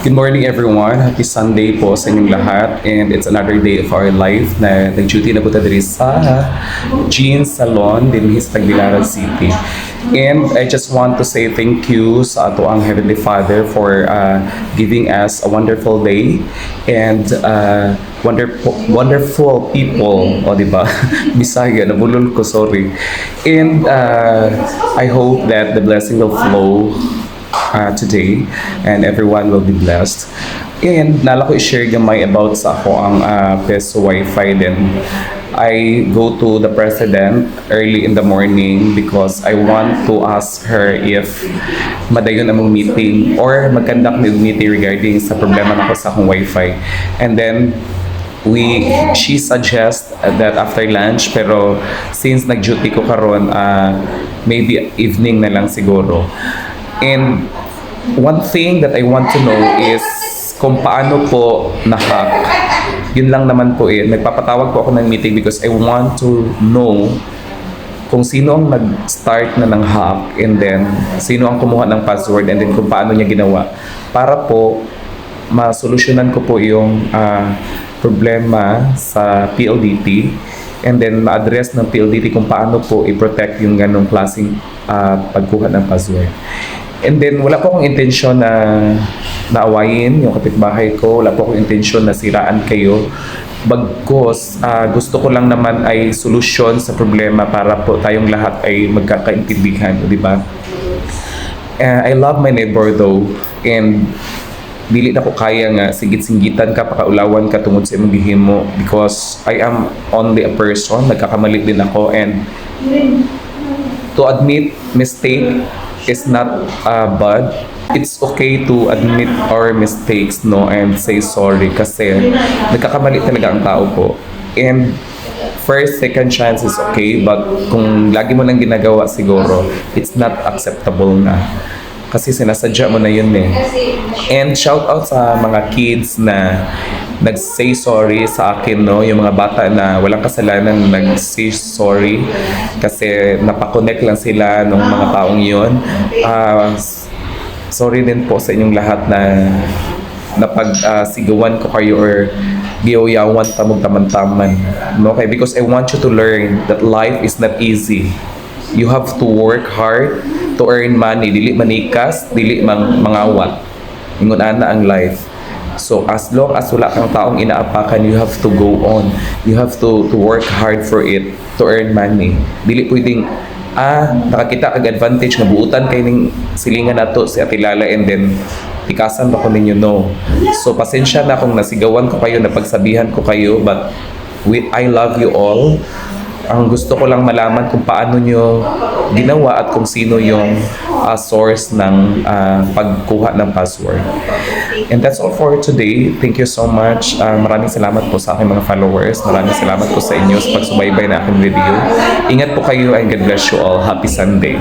Good morning everyone. Happy Sunday po sa inyong lahat. And it's another day of our life na nag-duty na po tayo sa Jean Salon din sa Tagbilaran City. And I just want to say thank you sa ato ang Heavenly Father for uh, giving us a wonderful day and uh, wonderful wonderful people. O di ba? Bisaya, nabulol ko, sorry. And uh, I hope that the blessing will flow uh, today and everyone will be blessed. And nala ko i-share gamay about sa ako ang uh, peso wifi din. I go to the president early in the morning because I want to ask her if madayon among meeting or mag-conduct ng meeting regarding sa problema nako sa akong wifi. And then we she suggests that after lunch pero since nag-duty ko karon uh, maybe evening na lang siguro. And one thing that I want to know is kung paano po na-hack. Yun lang naman po eh. Nagpapatawag po ako ng meeting because I want to know kung sino ang nag-start na ng hack and then sino ang kumuha ng password and then kung paano niya ginawa. Para po masolusyonan ko po yung ah, problema sa PLDT and then ma-address ng PLDT kung paano po i-protect yung ganong klaseng ah, pagkuha ng password. And then, wala po akong intensyon na naawayin yung kapitbahay ko. Wala po akong intensyon na siraan kayo. Bagkos, ah, gusto ko lang naman ay solusyon sa problema para po tayong lahat ay magkakaintindihan, di ba? Uh, I love my neighbor though. And dili na ko kaya nga sigit-singgitan ka pakaulawan ka tungod sa imong gihimo because I am only a person nagkakamali din ako and to admit mistake is not uh, bad. It's okay to admit our mistakes no and say sorry kasi nagkakamali talaga ang tao po. And first second chance is okay but kung lagi mo nang ginagawa siguro it's not acceptable na. Kasi sinasadya mo na yun eh. And shout out sa mga kids na nag-say sorry sa akin, no? Yung mga bata na walang kasalanan nag-say sorry kasi napakonect lang sila nung mga taong yun. Ah, sorry din po sa inyong lahat na napag-sigawan ko kayo or giyawan tamog taman-taman. No? Okay, because I want you to learn that life is not easy. You have to work hard to earn money. Dili manikas, dili mang mangawat. Ingon ana ang life. So as long as wala kang taong inaapakan, you have to go on. You have to to work hard for it to earn money. Dili pwedeng ah nakakita kag advantage nga buutan kay ning silingan nato si Ate Lala and then tikasan ba ko ninyo no. So pasensya na kung nasigawan ko kayo, napagsabihan ko kayo but with I love you all. Ang gusto ko lang malaman kung paano nyo ginawa at kung sino yung ah, source ng ah, pagkuha ng password. And that's all for today. Thank you so much. Ah, maraming salamat po sa aking mga followers. Maraming salamat po sa inyo sa pagsubaybay na aking video. Ingat po kayo and God bless you all. Happy Sunday.